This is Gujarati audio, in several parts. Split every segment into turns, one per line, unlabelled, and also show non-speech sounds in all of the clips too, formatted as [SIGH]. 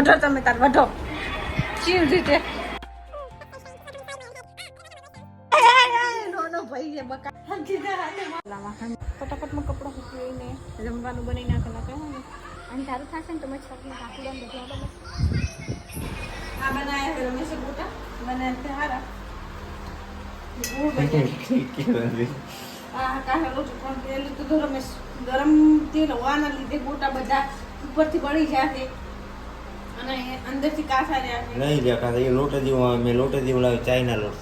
વઢો તમે તાર વઢો. ચીવ રીતે? નો ભાઈ છે બકા ફટાફટમાં કપડાં સુકવીને જમવાનું બનાવી નાખેલા કહે ને
અને સારું થશે ને તો મચ્છર ને કાપી દો ને બધું
આ બનાયા છે રમેશ હારા. [LAUGHS] આ તેલ લીધું ગરમ તેલ હોવાના લીધે ગોટા બધા ઉપરથી બળી જાય
એ લોટ જેવું મેં લોટ જેવું લાવ્યું ચાઇના લોટ.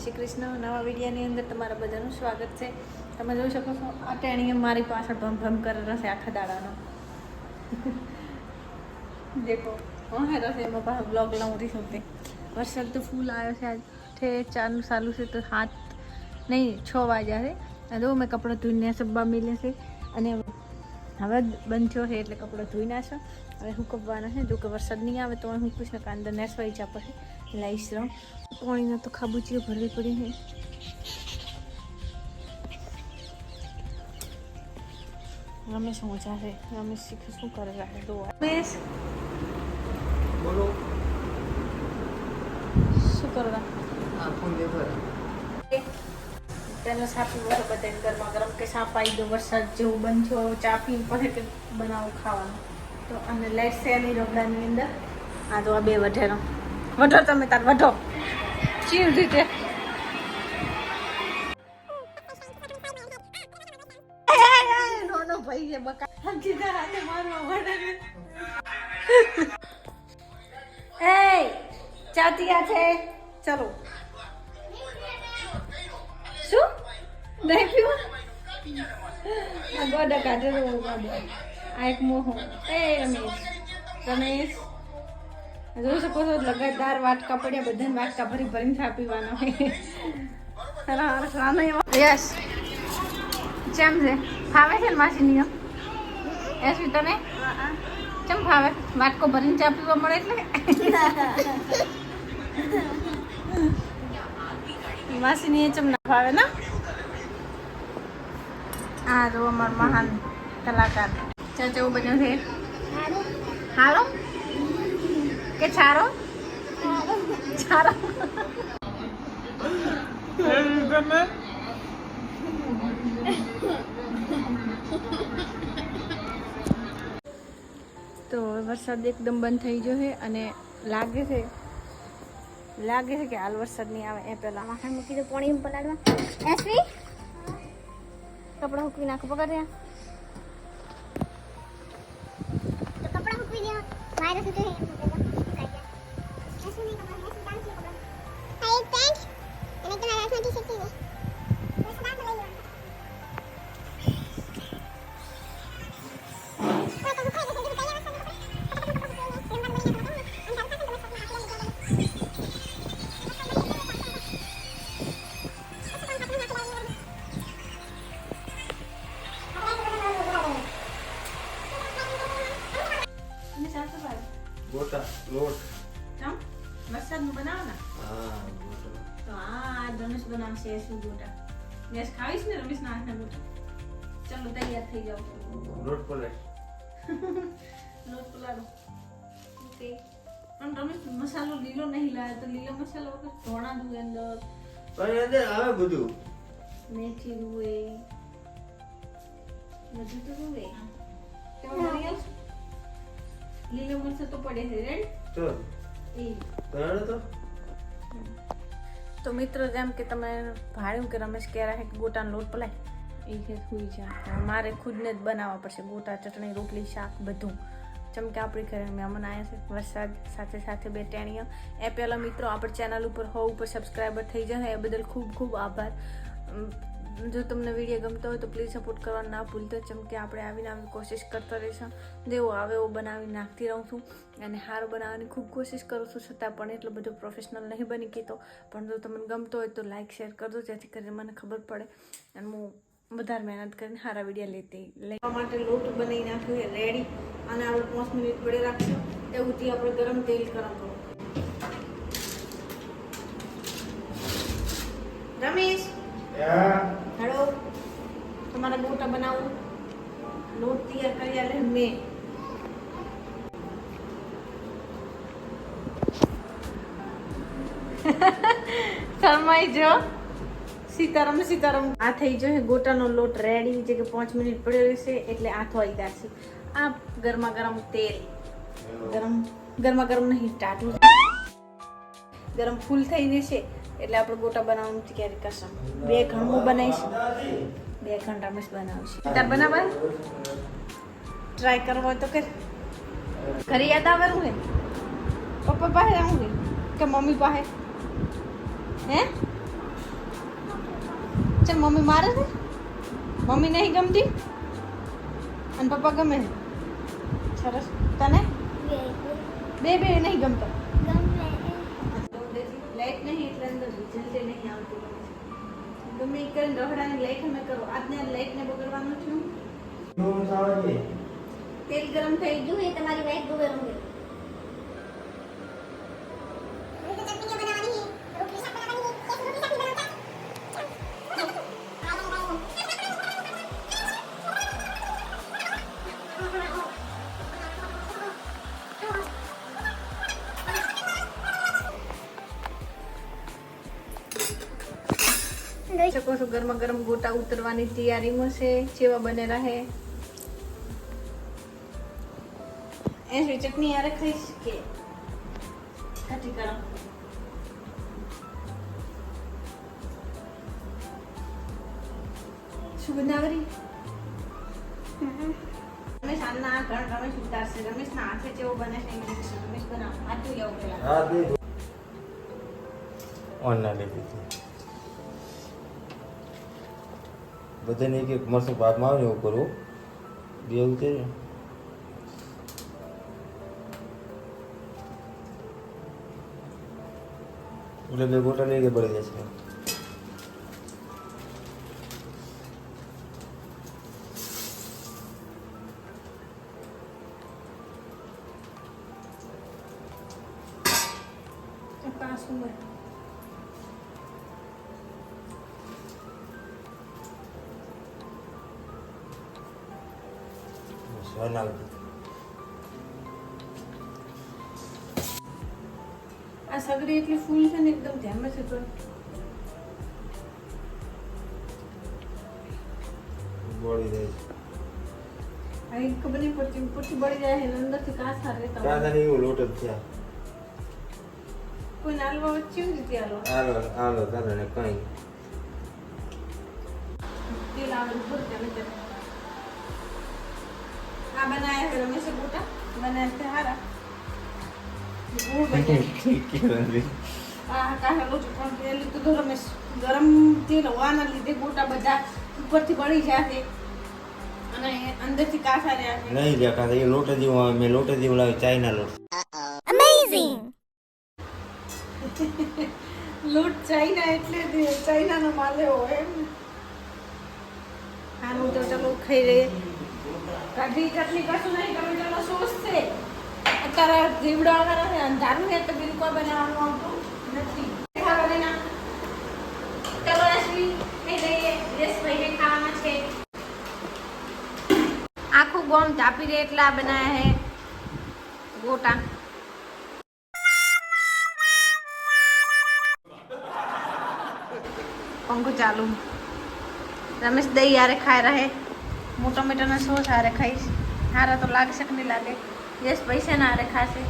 શ્રી કૃષ્ણ. નવા વિડીયોની અંદર તમારા બધાનું સ્વાગત છે. તમે જોઈ શકો છો આ ટેણીએ મારી પાછળ ભમ આખા દાડાનો. દેખો હા હે રસે એમાં પાછો બ્લોગ લાવું રહી શકતી વરસાદ તો ફૂલ આવ્યો છે આજ. ચારનું ચાલુ છે તો હાથ નહીં છ વાગ્યા છે. આ જો મેં કપડાં ધોઈને સબ્બા મિલે છે. અને હવે બંધ થયો છે એટલે કપડાં ધોઈ નાખશો હવે હુકવવાના છે? જો કે વરસાદ નહીં આવે તો હું પૂછ કે અંદર નેસવાઈ જા પછી લાવીશ રહું. પાણીના તો ખાબુચીઓ ભરવી પડી છે. રમેશ મજા છે. રમેશ શીખે શું કરે રાખે તો રમેશ?
બોલો.
શું કરવા તેનો સાપી વાળો બધાને ગરમા ગરમ કે સાપ આવી ગયો વરસાદ જેવું બંધ થયો ચા પી પડે કે બનાવું ખાવાનું. તો અને લાઈટ છે એની રબડાની અંદર. આ તો આ બે વઢેરો. વઢો તમે તાર વઢો. ચીવ રીતે. ભાઈ છે બકા. સીધા હાથે મારવા વઢે એ ચાતિયા છે? ચલો. શું? નહીં પીવું આ ગોડા કાઢેલો ગોડા. આ એક મોહ. એ રમેશ રમેશ. જોઈ શકો છો લગાતાર વાટકા પડ્યા બધાને વાટકા ભરી ભરીને ચા પીવાના હોય યસ ચેમ છે? ફાવે છે ને નિયમ એસ તને? ચમ ફાવે? વાટકો ભરીને ચા પીવા મળે એટલે? [LAUGHS] માસીની ચમ ના ફાવે ને? આ જો અમાર મહાન કલાકાર. ચા ચેવું બન્યું છે? હારો કે છારો? છારો. તો વરસાદ એકદમ બંધ થઈ ગયો છે અને લાગે છે લાગે છે કે હાલ વરસાદ નહીં આવે એ પહેલા
માથા મૂકી દો પાણી પલાળવા. એસવી, કપડાં મૂકી નાખો, પકડ રહ્યા. તો કપડાં મૂકી દો. વાયરસ
બનાવશે શું ગોટા મેસ ખાવીશ ને રમેશ ના હાથના ગોટા ચાલો તૈયાર થઈ જાઓ
લોટ પલે [LAUGHS]
લોટ પલાડો ઓકે પણ રમેશ મસાલો લીલો નહીં લાવે તો લીલો મસાલો વગર ધોણા દઉં અંદર.
પણ અંદર આવે બધું.
મેથી રૂએ બધું તો રૂએ તેમાં લીલો મરચાં તો પડે છે. રેડ
તો.
એ.
તો?
તો મિત્રો જેમ કે તમે ભાડ્યું કે રમેશ કહેરા રહે કે ગોટાનો લોટ પલાય, એ છે સુઈ જાય. મારે ખુદને જ બનાવવા પડશે, ગોટા, ચટણી, રોટલી, શાક બધું. જેમ કે આપણી ઘરે મહેમાન આવ્યા છે, વરસાદ સાથે સાથે બે ટેણીઓ. એ પહેલાં મિત્રો, આપણી ચેનલ ઉપર હો ઉપર સબસ્ક્રાઈબર થઈ જશે. એ બદલ ખૂબ ખૂબ આભાર. જો તમને વીડિયો ગમતો હોય તો પ્લીઝ સપોર્ટ કરવા ના ભૂલતો, જેમ કે આપણે આવીને આવી કોશિશ કરતા રહીશું. જેવો આવે એવો બનાવી નાખતી રહું છું અને સારું બનાવવાની ખૂબ કોશિશ કરું છું, છતાં પણ એટલો બધો પ્રોફેશનલ નહીં બની ગયો પણ જો તમને ગમતો હોય તો લાઇક શેર કરજો, જેથી કરીને મને ખબર પડે અને હું વધારે મહેનત કરીને સારા વીડિયો લેતી લેવા માટે લોટ બનાવી નાખ્યો રેડી અને આપણે પાંચ મિનિટ પડે રાખશું. તેવું આપણે ગરમ તેલ ગરમ આપણે લોટ બનાવું? લોટ તૈયાર કરી આલે મેં. શરમાઈ જો. સીતારામ સીતારામ. આ થઈ જો ગોટાનો લોટ રેડી જે કે પાંચ મિનિટ પડ્યો રહેશે એટલે આથો આવી છે. આ ગરમા ગરમ તેલ. ગરમ ગરમા ગરમ નહીં ટાટું ગરમ ફૂલ થઈ છે, એટલે આપણે ગોટા બનાવવાનું તૈયારી કરશું. બે ઘણું બનાવીશ. બે ઘણ રમેશ બનાવશે. તાર બનાવવા ટ્રાય કરવો હોય તો કર. ઘરે યાદ આવે હું હે પપ્પા પાસે આવું હે કે મમ્મી પાસે? હે? ચાલ મમ્મી મારે છે? મમ્મી નહીં ગમતી? અને પપ્પા ગમે છે? સરસ. તને? બે બે નહીં ગમતા? લાઈટ નહીં એટલે અંદર જલ્દી નહીં આવતી. ગમે એ કરીને રખડાની લાઈટ અમે કરો. આજને લાઈટને બગડવાનું છું. તેલ ગરમ થઈ ગયું
એ તમારી લાઈટ બહુ
જોઈ શકો છો ગરમા ગરમ ગોટા ઉતરવાની તૈયારીમાં છે? જેવા બને રહે. એની ચટણી યારે ખાઈશ કે? ખાટી કરો શું બનાવરી? રમેશ, આના ઘણ રમેશ ઉતારશે. રમેશના હાથે જેવો બને છે રમેશ બનાવ. હાથું લેવું પેલા
હા દે ઓન ના લીધી બધાને એક એક મરસું ભાગમાં આવે ને એવું કરવું બે એવું છે એટલે બે ગોટા લઈ બળી જશે
પાછું
આવતી
આ સગડી એટલી ફૂલ છે ને એકદમ ધ્યાનમાં છે તો
બળી જાય છે
ખબર નહીં પડતી ઉપરથી બળી જાય છે અંદરથી કાચા રહેતા.
કાંદા એવું લોટ જ થયા.
કોઈ નાલવા વચ્ચે કેવી રીતે આલો
આલો આલો ને કઈ.
તેલ આવે ઉપર ચાલે આ બનાયા છે રમેશે ગોટા બનાયા હારા. ગુળ બન્યા આ કાહેલો છે પણ તેલ તો રમેશ ગરમ તેલ હોવાના લીધે ગોટા બધા ઉપરથી બળી જાય છે. અને અંદરથી કાચા રહ્યા છે.
નહીં લ્યા કાંદા એ લોટ જેવું આવે મેં લોટ જેવું લાવ્યું ચાઇના લોટ. [LAUGHS]
લૂંટ ચાઇના એટલે ચાઇનાનો માલ એવો એમ. ને હાનું તો ચલો ખાઈ રહીએ કઢી ચટણી કશું નહીં ટમેટાનો સોસ છે અત્યારે જીવડા વાળા છે અંધારું છે તો બિલકુલ બનાવવાનું આવતું નથી ખાવા દેના ચલો અશ્વી ખાઈ લઈએ યશભાઈને ખાવાના છે આખું ગોમ ચાપી દે એટલા બનાયા હે ગોટા પંખો ચાલુ રમેશ દહીં યારે ખાઈ રહે હું ટમેટાનો સોસ હારે ખાઈશ. હારા તો લાગશે કે નહીં લાગે? યસ પૈસા ના હારે ખાશે.